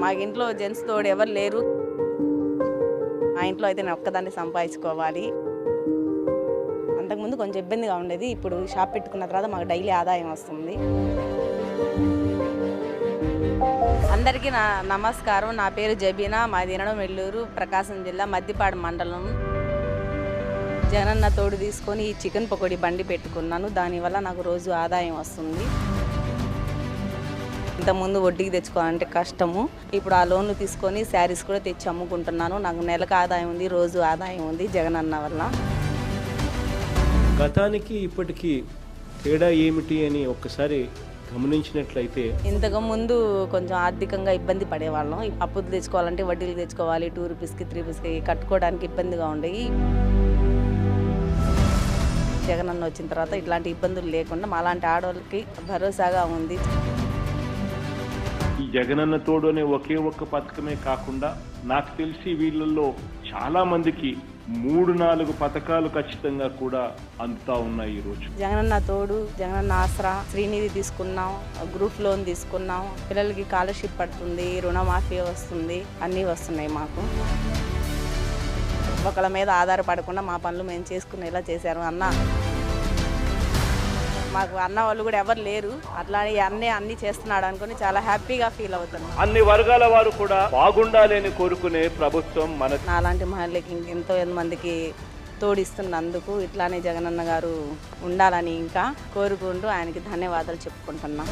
మా ఇంట్లో జెంట్స్ తోడు ఎవరు లేరు. మా ఇంట్లో అయితే నేను ఒక్కదాన్ని సంపాదించుకోవాలి. అంతకుముందు కొంచెం ఇబ్బందిగా ఉండేది. ఇప్పుడు షాప్ పెట్టుకున్న తర్వాత మాకు డైలీ ఆదాయం వస్తుంది. అందరికీ నా నమస్కారం. నా పేరు జబీనా. మాది వెల్లూరు ప్రకాశం జిల్లా మద్దిపాడు మండలం. జగనన్న తోడు తీసుకొని ఈ చికెన్ పకోడీ బండి పెట్టుకున్నాను. దానివల్ల నాకు రోజు ఆదాయం వస్తుంది. ఇంతకుముందు వడ్డీకి తెచ్చుకోవాలంటే కష్టము. ఇప్పుడు ఆ లోన్లు తీసుకొని శారీస్ కూడా తెచ్చి అమ్ముకుంటున్నాను. నాకు నెలకు ఆదాయం ఉంది రోజు ఆదాయం ఉంది జగనన్న వల్ల. గతానికి ఇప్పటికీ తేడా ఏమిటి అని ఒక్కసారి గమనించినట్లయితే ఇంతకు ముందు కొంచెం ఆర్థికంగా ఇబ్బంది పడేవాళ్ళం. అప్పులు తెచ్చుకోవాలంటే వడ్డీలు తెచ్చుకోవాలి టూ రూపీస్కి త్రీ రూపీస్కి కట్టుకోవడానికి ఇబ్బందిగా ఉండేవి. జగనన్న వచ్చిన తర్వాత ఇట్లాంటి ఇబ్బందులు లేకుండా మాలాంటి ఆడవాళ్ళకి భరోసాగా ఉంది. జగనన్న తోడు అనే ఒకే ఒక్క పథకమే కాకుండా నాకు తెలిసి వీళ్ళల్లో చాలా మందికి మూడు నాలుగు పథకాలు ఖచ్చితంగా కూడా అందుతా ఉన్నాయి ఈ రోజు. జగనన్న తోడు జగనన్న ఆసరా శ్రీనిధి తీసుకున్నాం గ్రూప్ లోన్ తీసుకున్నాం పిల్లలకి స్కాలర్షిప్ పడుతుంది రుణమాఫీ వస్తుంది అన్నీ వస్తున్నాయి మాకు. ఒకళ్ళ మీద ఆధారపడకుండా మా పనులు మేము చేసుకునేలా చేశారు అన్న. మాకు అన్న వాళ్ళు కూడా ఎవరు లేరు. అట్లా అన్నీ అన్నీ చేస్తున్నాడు అనుకుని చాలా హ్యాపీగా ఫీల్ అవుతున్నాం. అన్ని వర్గాల వారు కూడా బాగుండాలి అని కోరుకునే ప్రభుత్వం మన నాలాంటి మహిళలకి ఎంతో మందికి తోడిస్తున్నందుకు ఇట్లానే జగనన్న గారు ఉండాలని ఇంకా కోరుకుంటూ ఆయనకి ధన్యవాదాలు చెప్పుకుంటున్నాం.